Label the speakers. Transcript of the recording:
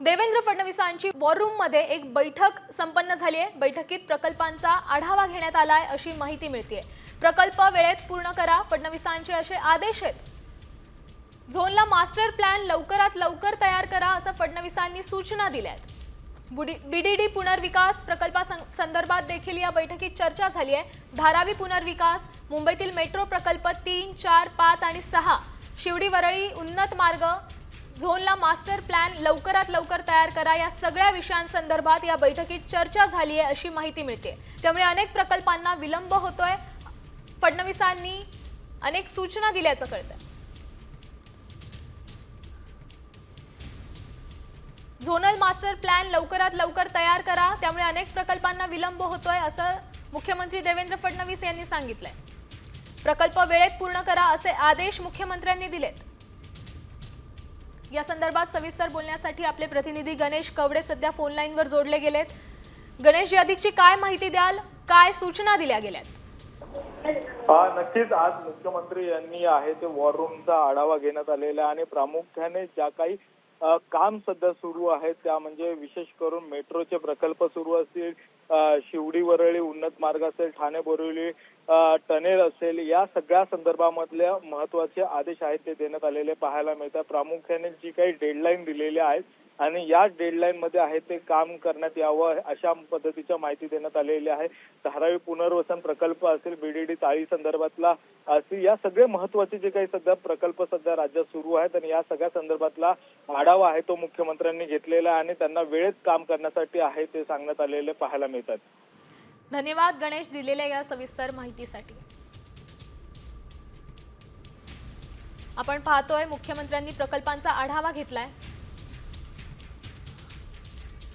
Speaker 1: Devendra फडणवीसांची war रूममध्ये एक बैठक संपन्न झाली आहे बैठकीत प्रकल्पांचा आढावा घेण्यात आलाय अशी माहिती मिळते प्रकल्प वेळेत पूर्ण करा फडणवीसांचे असे आदेश आहेत. झोनला मास्टर प्लॅन लवकरात लवकर तयार करा असं फडणवीसांनी सूचना दिल्या आहेत बीडीडी पुनर्विकास प्रकल्पा संदर्भात देखील या बैठकीत चर्चा झाली आहे धारावी पुनर्विकास मुंबईतील मेट्रो प्रकल्प तीन चार पाच आणि सहा. शिवडी वरळी उन्नत मार्ग झोनला मास्टर प्लॅन लवकरात लवकर तयार करा. या सगळ्या विषयांसंदर्भात या बैठकीत चर्चा झाली आहे अशी माहिती मिळते. त्यामुळे अनेक प्रकल्पांना विलंब होतोय. फडणवीसांनी अनेक सूचना दिल्याचं कळतं झोनल मास्टर प्लॅन लवकरात लवकर तयार करा. त्यामुळे अनेक प्रकल्पांना विलंब होतोय असं मुख्यमंत्री देवेंद्र फडणवीस यांनी सांगितलंय. प्रकल्प वेळेत पूर्ण करा असे आदेश मुख्यमंत्र्यांनी दिलेत. या संदर्भात सविस्तर बोलण्यासाठी आपले प्रतिनिधी गणेश कवडे सध्या फोन लाईनवर जोडले गेलेत. गणेश या अधिकची काय माहिती द्याल? काय सूचना दिल्या गेल्यात?
Speaker 2: नक्कीच. आज मुख्यमंत्री यांनी आहे ते वॉर रूमचा आढावा घेण्यात आलेला आहे आणि प्रामुख्याने ज्या काही काम सध्या सुरू आहे त्या म्हणजे विशेष करून मेट्रोचे प्रकल्प सुरू असतील शिवडी वरळी उन्नत मार्ग असेल ठाणे बोरिवली टनेल असेल या सगळ्या संदर्भामधल्या महत्त्वाचे आदेश आहेत ते देण्यात आलेले पाहायला मिळतात. प्रामुख्याने जी काही डेडलाईन दिलेल्या आहेत आणि या डेडलाईन मध्ये आहे ते काम करण्यात यावं अशा पद्धतीच्या माहिती देण्यात आलेली आहे. धारावी पुनर्वसन प्रकल्प असेल बीडीडी चाळी संदर्भातला असतील या सगळे महत्त्वाचे जे काही सध्या प्रकल्प सध्या राज्यात सुरू आहेत आणि या सगळ्या संदर्भातला आढावा आहे तो मुख्यमंत्र्यांनी घेतलेला आहे आणि त्यांना वेळेत काम करण्यासाठी आहे ते सांगण्यात आलेले पाहायला मिळतात.
Speaker 1: धन्यवाद गणेश दिलेल्या या सविस्तर माहितीसाठी. आपण पाहतोय मुख्यमंत्र्यांनी प्रकल्पांचा आढावा घेतलाय.